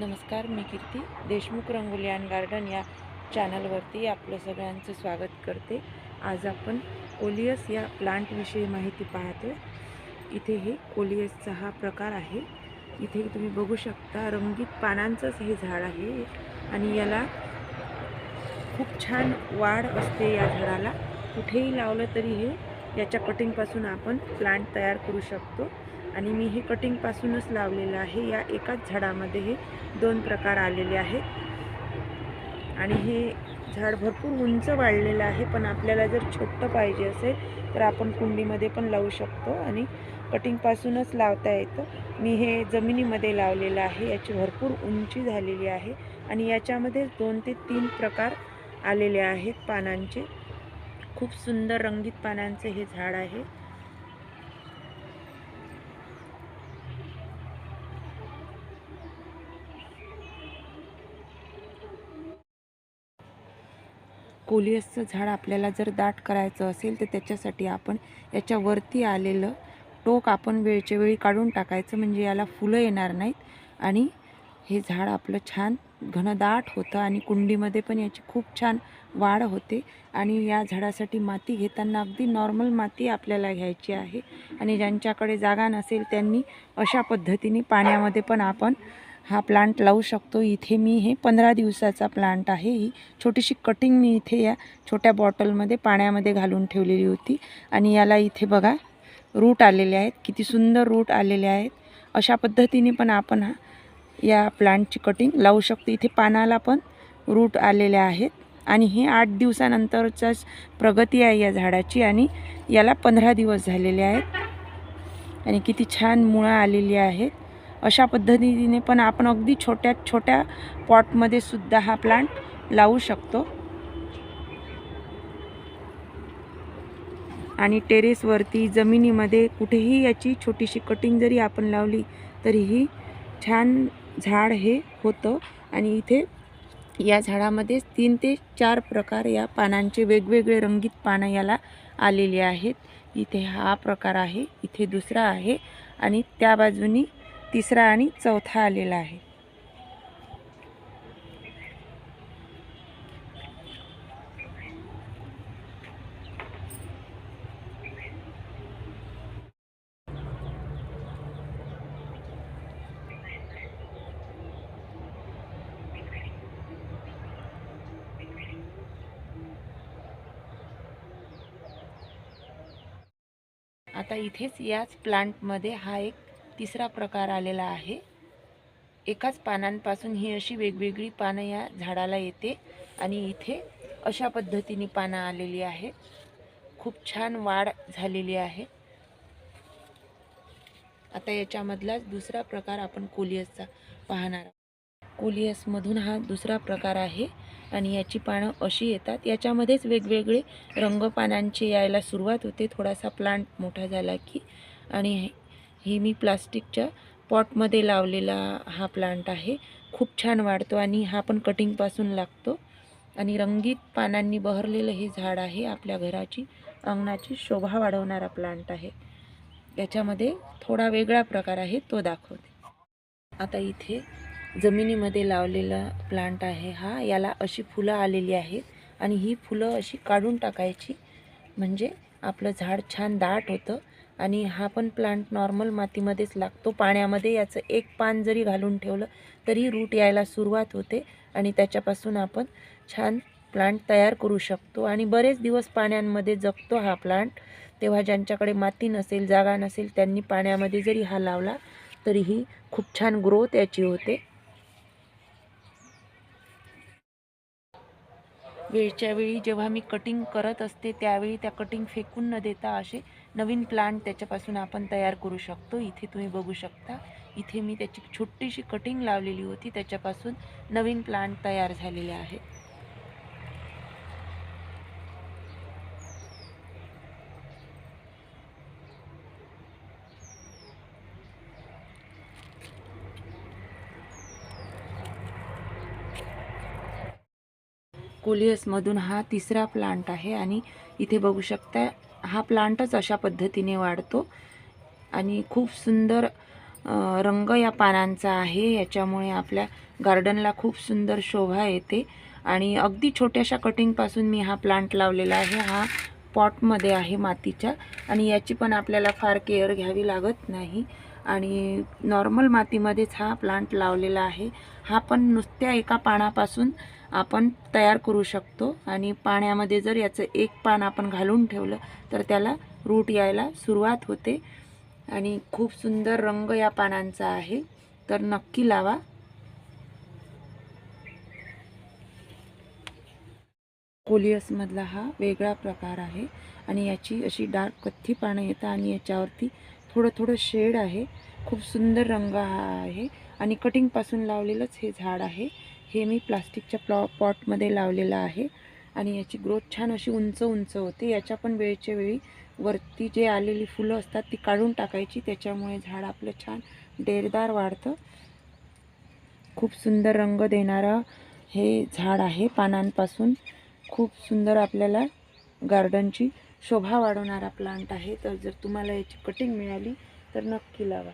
नमस्कार मी Kirti. Deshmukh rangoli and garden या चॅनलवरती आपलं सगळ्यांचं स्वागत करते. आज आपण कोलियस या प्लांटविषयी माहिती पाहतो इथे हे कोलियसचा हा प्रकार आहे. इथे तुम्ही बघू शकता रंगीत पानांचंच हे झाड आहे. आणि याला खूप छान वाढ असते या झाडाला. कुठेही लावलं तरी हे याच्या कटिंगपासून आपण प्लांट तयार करू शकतो. आणि मी हे कटिंगपासूनच लावलेलं आहे. या एकाच झाडामध्ये हे दोन प्रकार आलेले आहेत. आणि हे झाड भरपूर उंच वाढलेलं आहे पण आपल्याला जर छोटं पाहिजे असेल तर आपण कुंडीमध्ये पण लावू शकतो. आणि कटिंगपासूनच लावता येतं. मी हे जमिनीमध्ये लावलेलं आहे. याची भरपूर उंची झालेली आहे. आणि याच्यामध्ये दोन ते तीन प्रकार आलेले आहेत पानांचे. खूप सुंदर रंगीत पानांचे हे झाड आहे. कोलियसचं झाड आपल्याला जर दाट करायचं असेल तर त्याच्यासाठी आपण याच्यावरती आलेलं टोक आपण वेळच्या वेळी काढून टाकायचं म्हणजे याला फुलं येणार नाहीत. आणि हे झाड आपलं छान घनदाट होतं आणि कुंडीमध्ये पण याची खूप छान वाढ होते. आणि या झाडासाठी माती घेताना अगदी नॉर्मल माती आपल्याला घ्यायची आहे. आणि ज्यांच्याकडे जागा नसेल त्यांनी अशा पद्धतीने पाण्यामध्ये पण आपण हा प्लांट लावू शकतो. इथे मी हे पंधरा दिवसाचा प्लांट आहे. ही छोटीशी कटिंग मी इथे या छोट्या बॉटलमध्ये पाण्यामध्ये घालून ठेवलेली होती. आणि याला इथे बघा रूट आलेले आहेत. किती सुंदर रूट आलेले आहेत. अशा पद्धतीने पण आपण हा या प्लांटची कटिंग लावू शकतो. इथे पानाला पण रूट आलेले आहेत. आणि हे आठ दिवसानंतरचाच प्रगती आहे या झाडाची. आणि याला पंधरा दिवस झालेले आहेत. आणि किती छान मुळं आलेली आहेत. अशा पद्धतीने पण आपण अगदी छोट्यात छोट्या पॉटमध्ये सुद्धा हा प्लांट लावू शकतो. आणि टेरेसवरती जमिनीमध्ये कुठेही याची छोटीशी कटिंग जरी आपण लावली तरीही छान झाड हे होतं. आणि इथे या झाडामध्ये तीन ते चार प्रकार या पानांचे वेगवेगळे रंगीत पानं याला आलेली आहेत. इथे हा प्रकार आहे इथे दुसरा आहे आणि त्या बाजूनी तिसरा आणि चौथा आलेला आहे. आता इथेच याच प्लांटमध्ये हा एक तिसरा प्रकार आलेला आहे. एकाच पानांपासून ही अशी वेगवेगळी पानं या झाडाला येते आणि इथे अशा पद्धतीने पानं आलेली आहे. खूप छान वाढ झालेली आहे. आता याच्यामधलाच दुसरा प्रकार आपण कोलियसचा पाहणार आहोत. कोलियसमधून हा दुसरा प्रकार आहे आणि याची पानं अशी येतात. याच्यामध्येच वेगवेगळे रंग पानांचे यायला सुरुवात होते. थोडासा प्लांट मोठा झाला की आणि हे मी प्लास्टिकच्या पॉटमध्ये लावलेला हा प्लांट आहे. खूप छान वाढतो आणि हा पण कटिंगपासून लागतो. आणि रंगीत पानांनी बहरलेलं हे झाड आहे आपल्या घराची अंगणाची शोभा वाढवणारा प्लांट आहे. याच्यामध्ये थोडा वेगळा प्रकार आहे तो दाखवते. आता इथे जमिनीमध्ये लावलेला प्लांट आहे हा. याला अशी फुलं आलेली आहेत आणि ही फुलं अशी काढून टाकायची. म्हणजे आपलं झाड छान दाट होतं. आणि हा पण प्लांट नॉर्मल मातीमध्येच लागतो. पाण्यामध्ये याचं एक पान जरी घालून ठेवलं तरी रूट यायला सुरुवात होते आणि त्याच्यापासून आपण छान प्लांट तयार करू शकतो. आणि बरेच दिवस पाण्यांमध्ये जगतो हा प्लांट तेव्हा ज्यांच्याकडे माती नसेल जागा नसेल त्यांनी पाण्यामध्ये जरी हा लावला तरीही खूप छान ग्रोथ याची होते. वेळच्या वेळी जेव्हा मी कटिंग करत असते त्यावेळी त्या कटिंग फेकून न देता असे नवीन प्लांट त्याच्यापासून आपण तयार करू शकतो. इथे तुम्ही बघू शकता. इथे मी त्याची छोटीशी कटिंग लावलेली होती. त्याच्यापासून नवीन प्लांट तयार झालेले आहे. कोलियसमधून हा तिसरा प्लांट आहे. आणि इथे बघू शकता हा प्लांटच अशा पद्धतीने वाढतो. आणि खूप सुंदर रंग या पानांचा आहे. याच्यामुळे आपल्या गार्डनला खूप सुंदर शोभा येते. आणि अगदी छोट्याशा कटिंगपासून मी हा प्लांट लावलेला आहे. हा पॉटमध्ये आहे मातीच्या. आणि याची पण आपल्याला फार केअर घ्यावी लागत नाही. आणि नॉर्मल मातीमध्येच हा प्लांट लावलेला आहे. हा पण नुसत्या एका पानापासून आपण तयार करू शकतो आणि पाण्यामध्ये जर याचं एक पान आपण घालून ठेवलं तर त्याला रूट यायला सुरुवात होते. आणि खूप सुंदर रंग या पानांचा आहे. तर नक्की लावा. कोलियसमधला हा वेगळा प्रकार आहे. आणि याची अशी डार्क कथ्थी पानं येतात आणि याच्यावरती थोडं थोडं शेड आहे. खूप सुंदर रंग हा आहे. आणि कटिंगपासून लावलेलंच हे झाड आहे. हे मी प्लास्टिकच्या प्लॉ पॉटमध्ये लावलेलं आहे. आणि याची ग्रोथ छान अशी उंच उंच होते. याच्या पण वेळच्या वेळी वरती जे आलेली फुलं असतात ती काढून टाकायची. त्याच्यामुळे झाड आपलं छान डेरदार वाढतं. खूप सुंदर रंग देणारं हे झाड आहे पानांपासून. खूप सुंदर आपल्याला गार्डनची शोभा वाढवणारा प्लांट आहे. तर जर तुम्हाला याची कटिंग मिळाली तर नक्की लावा.